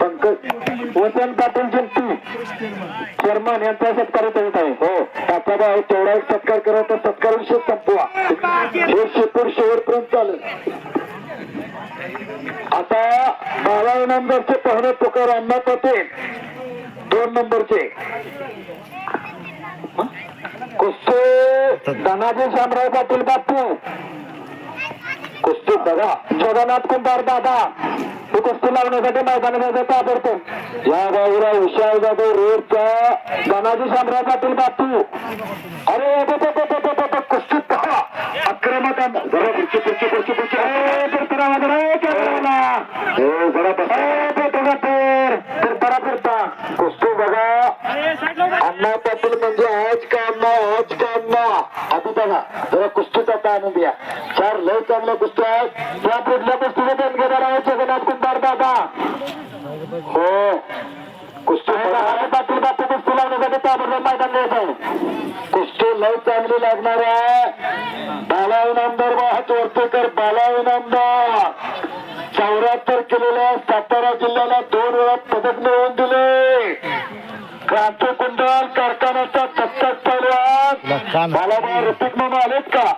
पंकज वसंत पाटील जिंकती चेअरमन यांचा सत्कार करत आहे. हो तात्याबा आहे तेवढा एक सत्कार करा तर सत्कार विषय संपवा. हे शेपूर शेवटपर्यंत चालेल आता बारा नंबरचे पाहुणे पुकार अण्णा पाटील. दोन नंबरचे. कुस्ती धनाजी शामराव पाटील बापू कुस्ती बघा जगन्नाथ कुंभार दादा. कुस्ती लावण्यासाठी मैदानामध्ये ताबडतो या बाजूला विशाल जाधव रोडच्या धनाजी साम्राज्यातील पाटील अरे कुस्ती पहा. आक्रमक कुस्ती बघा. अण्णा पाटील बघा जरा कुस्तीचा आनंद या चार लय चांगल्या कुस्ती आहेत. त्या पुढल्या कुस्तीचे देणगेदार आहे जगन्नाथ कुंभार दादा. हो. कुस्ती. पाटील बापू कुस्ती लागण्यासाठी ताबडतोब मैदान आहे. कुस्ती लय चांगली लागणार आहे. बालावी नामदार वाहत वर्तेकर बालावी नामदार चौऱ्याहत्तर किलोला सातारा जिल्ह्याला दोन वेळा पदक मिळवून दिले. क्रांती कुंडल दत्तक रफिक मामा आलेत का?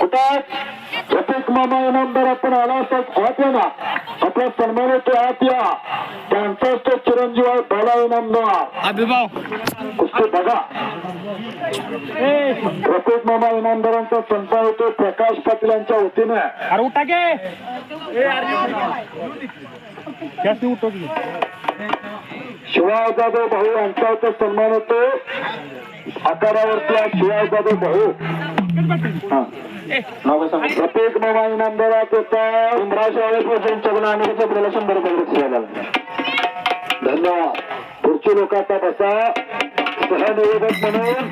कुठे? रफिक मामा नंबर आपण आला असतात आत या ना. आपला आत या. त्यांचाच तो चिरंजीव आहे बाला इनामदार. अभिभाव. कुस्ती बघा. रफिक मामा इनामदारांचा सन्मान होतो प्रकाश पाटील यांच्या वतीने. अरे उठा उठो शिवाय जाधव भाऊ यांचा सन्मान होतो. आकारावरती आज शिवायचा तो भाऊ प्रत्येक मोबाईल नंबरात येतात. पंधराशे आपल्याला शंभर रुपये धन्यवाद. पुढची लोक आता बसा. सहनिवेदक म्हणून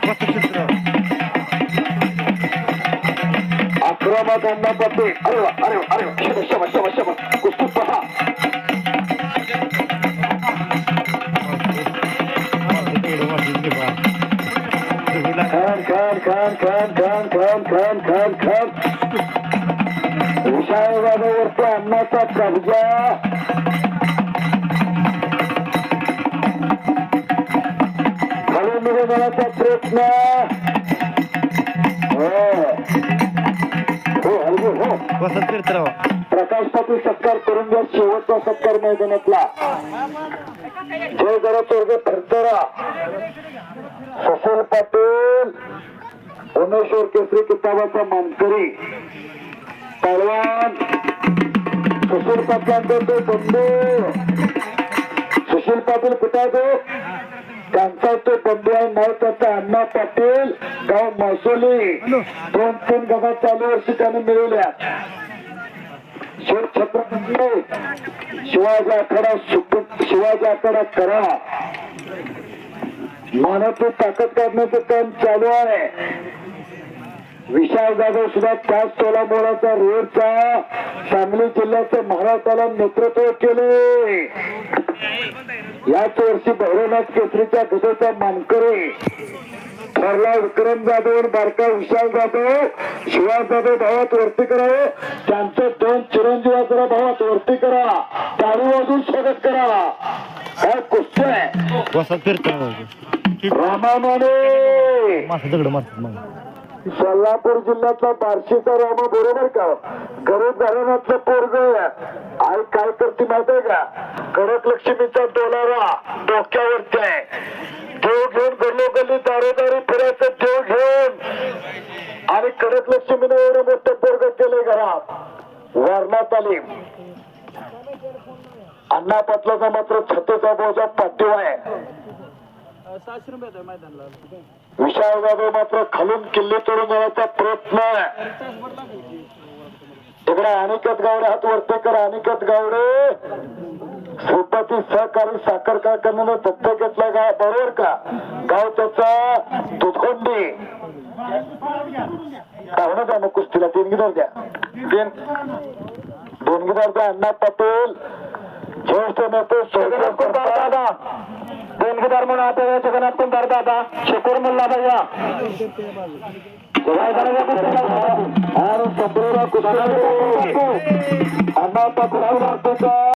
अकरा पत्ते. अरे अरे अरे शब पहा. come, come, come, come, come, come, come. Wish I had विषयावरती अन्नाचा कब्जा खाली निवेदनाचा प्रयत्न हो हलगी हो वसंत कीर्तराव प्रकाश पाटील सत्कार करून द्या शेवटचा सत्कार मैदानातला. जय जरा तोरगे फिरतरा ससेल पाटील. उमेश्वर केसरी किताबाचा मानकरी. पहलवान सुशील पाटलांचा तो बंधू. सुशील पाटील कुठे तो? त्यांचा तो बंधू आहे नाव त्याचा अण्णा पाटील गाव मासोली. दोन तीन गदा चालू वर्षी त्याने मिळवल्या शिव छत्रपती शिवाजी आखाडा शिवाजी आखाडा करा. मानाची ताकद काढण्याचं काम चालू आहे. विशाल जाधव सुद्धा त्याच टोला मोराचा रोडचा सांगली जिल्ह्याचं महाराष्ट्राला नेतृत्व केले. याच वर्षी भैरवनाथ केसरीच्या गदाचा मानकरी ठरला विक्रम जाधव आणि बारका विशाल जाधव शिवाज जाधव भावात वरती करावं त्यांचं दोन चिरंजीवाचा भावात वरती करा. टाळी वाजून स्वागत करा. काय कुस्ती आहे. फिरतराव रामामाने सोलापूर जिल्ह्यातला बार्शीचा रामा बरोबर का? गरीब घराण्यातलं पोरग आई काय करते माहिती आहे का? कडक लक्ष्मीचा डोलारा डोक्यावरती आहे. देव घेऊन गल्लोगल्ली दारोदारी फिरायचं देव घेऊन. आणि कडक लक्ष्मीने एवढं मोठं पोरग केलंय घरात. वारणात आली. अण्णा पाटलाचा मात्र छतेचा बोजा पाठीव आहे. विशाल जाधव मात्र खालून किल्ले तोडून जाण्याचा प्रयत्न आहे. तिकडे अनिकेत गावडे हात वर्तेकर अनिकेत गावडे श्रीपती सहकारी साखर कारखान्यानं दत्तक घेतला गाव बरोबर का? गाव त्याचा दुधकोंडी पाहुणं द्या मग कुस्तीला. देणगीदार द्या. देण देणगीदार द्या. अण्णा पाटील ज्येष्ठ नेते दादा. देणगीदार म्हणून आता या जगनातून धरता आता शकूर म्हणला पाहिजे आणि शत्रूला कुठला अण्णा पत्राव